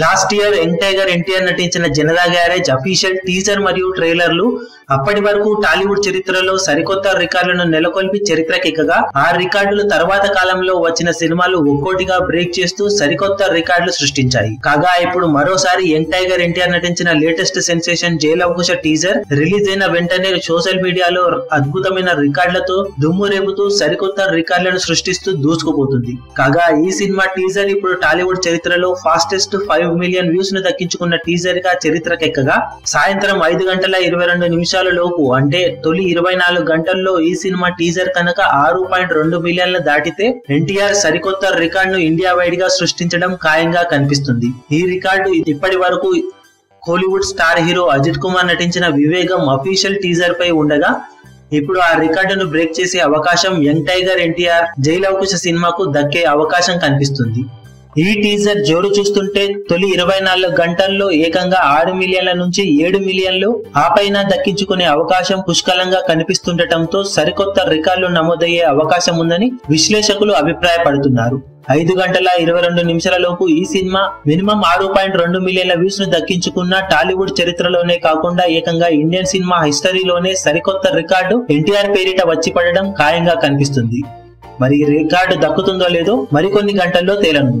Last year young tiger NTR నటించిన Janatha garage official teaser మరియు ట్రైలర్లు అప్పటి వరకు టాలీవుడ్ చరిత్రలో సరికొత్త రికార్డులను నెలకొల్పి చరిత్రకెక్కగా ఆ రికార్డులు తర్వాత కాలంలో వచ్చిన సినిమాలు ఒక్కోటిగా బ్రేక్ చేస్తూ సరికొత్త రికార్డులు సృష్టించాయి. కాగా ఇప్పుడు మరోసారి యంగ్ టైగర్ ఎన్టీఆర్ నటించిన latest sensation Jai Lava Kusa teaser release అయిన వెంటనే సోషల్ మీడియాలో అద్భుతమైన రికార్డులతో దుమ్ము రేపుతూ సరికొత్త రికార్డులను సృష్టిస్తూ దూసుకుపోతుంది. కాగా ఈ సినిమా టీజర్ ఇప్పుడు టాలీవుడ్ చరిత్రలో ఫాస్టెస్ట్ ఫైవ్ మిలియన్ వ్యూస్ను దక్కించుకున్న టీజర్గా చరిత్రకెక్కగా సాయంత్రం ఐదు గంటల ఇరవై రెండు నిమిషాల లోపు అంటే తొలి ఇరవై నాలుగు గంటల్లో ఈ సినిమా టీజర్ కనుక ఆరు పాయింట్ రెండు మిలియన్లు దాటితే ఎన్టీఆర్ సరికొత్త రికార్డును ఇండియా వైడ్గా సృష్టించడం ఖాయంగా కనిపిస్తుంది. ఈ రికార్డు ఇప్పటి వరకు కోలీవుడ్ స్టార్ హీరో అజిత్ కుమార్ నటించిన వివేగం అఫీషియల్ టీజర్ పై ఉండగా ఇప్పుడు ఆ రికార్డును బ్రేక్ చేసే అవకాశం యంగ్ టైగర్ ఎన్టీఆర్ జైలవకుశ సినిమాకు దక్కే అవకాశం కనిపిస్తుంది. ఈ టీజర్ జోరు చూస్తుంటే తొలి ఇరవై నాలుగు గంటల్లో ఏకంగా ఆరు మిలియన్ల నుంచి ఏడు మిలియన్లు ఆ పైన దక్కించుకునే అవకాశం పుష్కలంగా కనిపిస్తుండటంతో సరికొత్త రికార్డులు నమోదయ్యే అవకాశం ఉందని విశ్లేషకులు అభిప్రాయపడుతున్నారు. ఐదు గంటల ఇరవై రెండు నిమిషాల లోపు ఈ సినిమా మినిమం ఆరు పాయింట్ రెండు మిలియన్ల వ్యూస్ను దక్కించుకున్న టాలీవుడ్ చరిత్రలోనే కాకుండా ఏకంగా ఇండియన్ సినిమా హిస్టరీలోనే సరికొత్త రికార్డు ఎన్టీఆర్ పేరిట వచ్చి పడడం ఖాయంగా కనిపిస్తుంది. మరి రికార్డు దక్కుతుందో లేదో మరికొన్ని గంటల్లో తేలనుంది.